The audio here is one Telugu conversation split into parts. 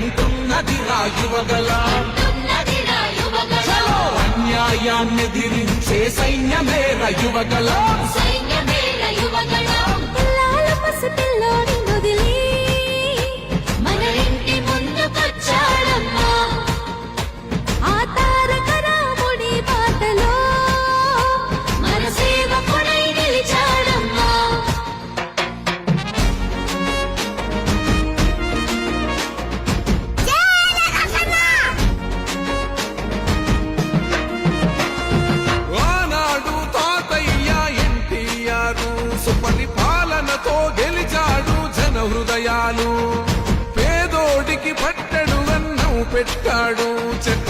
అంటున్నది రాయువగల ఉన్నదిరా యువగల. అన్యాయాన్ని దిరించే సైన్యమే రయువగల సైన్యమేల యువగల పిల్లాల పసిపిల్లోని వదిలి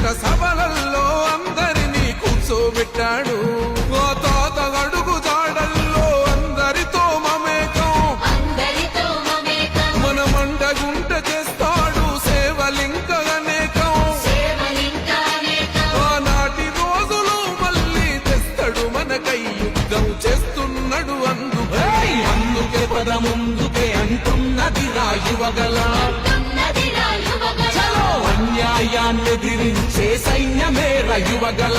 చెట్ట సభలల్లో అందరినీ కూర్చోబెట్టాడు. ఆ తాత అడుగు జాడల్లో అందరితో మమేకం. అందరితో మమేకం. మన మండగుంట చేస్తాడు సేవలింక అనేకం. ఆనాటి రోజులు మళ్ళీ తెస్తాడు మనకై యుద్ధం చేస్తున్నాడు అందుకే. అందుకే పద ముందుకే అంటున్నది రాయువగల అన్యాయాన్ని దిరించే సైన్యమే రయువగల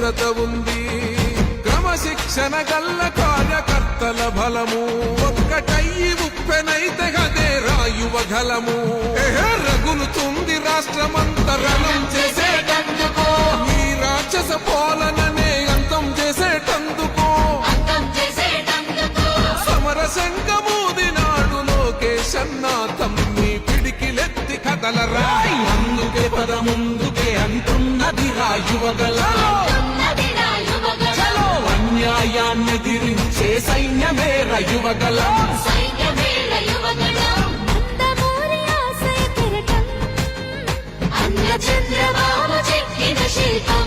చతురత ఉంది క్రమశిక్షణ గల్ల కార్యకర్తల బలము. ఒక్కటయ్యి ఉప్పెనైతే గదే రాయువ గలము. రగులుతుంది రాష్ట్రమంతరణం చేసేటందుకో. ఈ రాక్షస పాలననే అంతం చేసేటందుకో. అంతం చేసేటందుకు. సమర సంగమూదినాడు లోకేశన్న తమ్మి పిడికిలెత్తి కదలరా. అందుకే పద ముందుకే అంటున్నది రాయువగల దిరించే సైన్యమే యువగల. చంద్రబాబు చెప్పిన శిల్పం.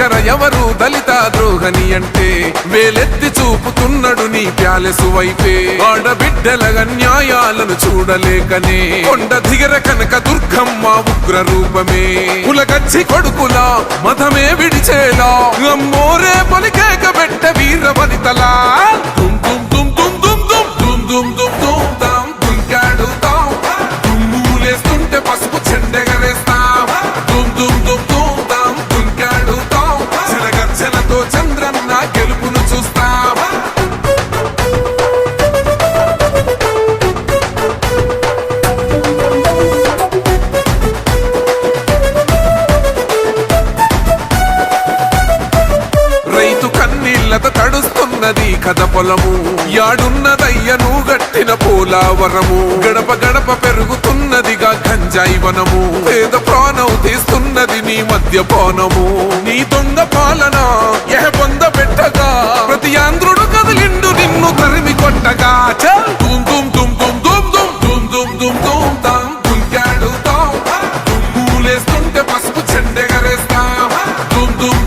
అంబేద్కర్ ఎవరు దళిత ద్రోహని అంటే వేలెత్తి చూపుతున్నాడు నీ ప్యాలెసు వైపే. ఆడబిడ్డల అన్యాయాలను చూడలేకనే. కొండ దిగర కనక దుర్గమ్మ ఉగ్ర రూపమే కులకచ్చి కొడుకులా మతమే విడిచేలా. అమ్మోరే పొలికేక పెట్ట వీర వనితలా ఉన్నది కథ పొలము యాడున్నదయ్యను గట్టిన పోలావరము గడప గడప పెరుగుతున్నదిగా గంజాయి వనము పేద ప్రాణం తీస్తున్నది నీ మద్యపానము నీ దొంగ పాలన ఎహ పొంద పెట్టగా ప్రతి ఆంధ్రుడు కదిలిండు నిన్ను తరిమి కొట్టగా తుమ్ తుమ్ తుమ్ తుమ్ తుమ్ తుమ్ తుమ్ తుమ్ తుమ్ తుమ్ తాం తుంకాడు తాం తుమ్ములేస్తుంటే పసుపు చెండెగరేస్తాం తుమ్ తుమ్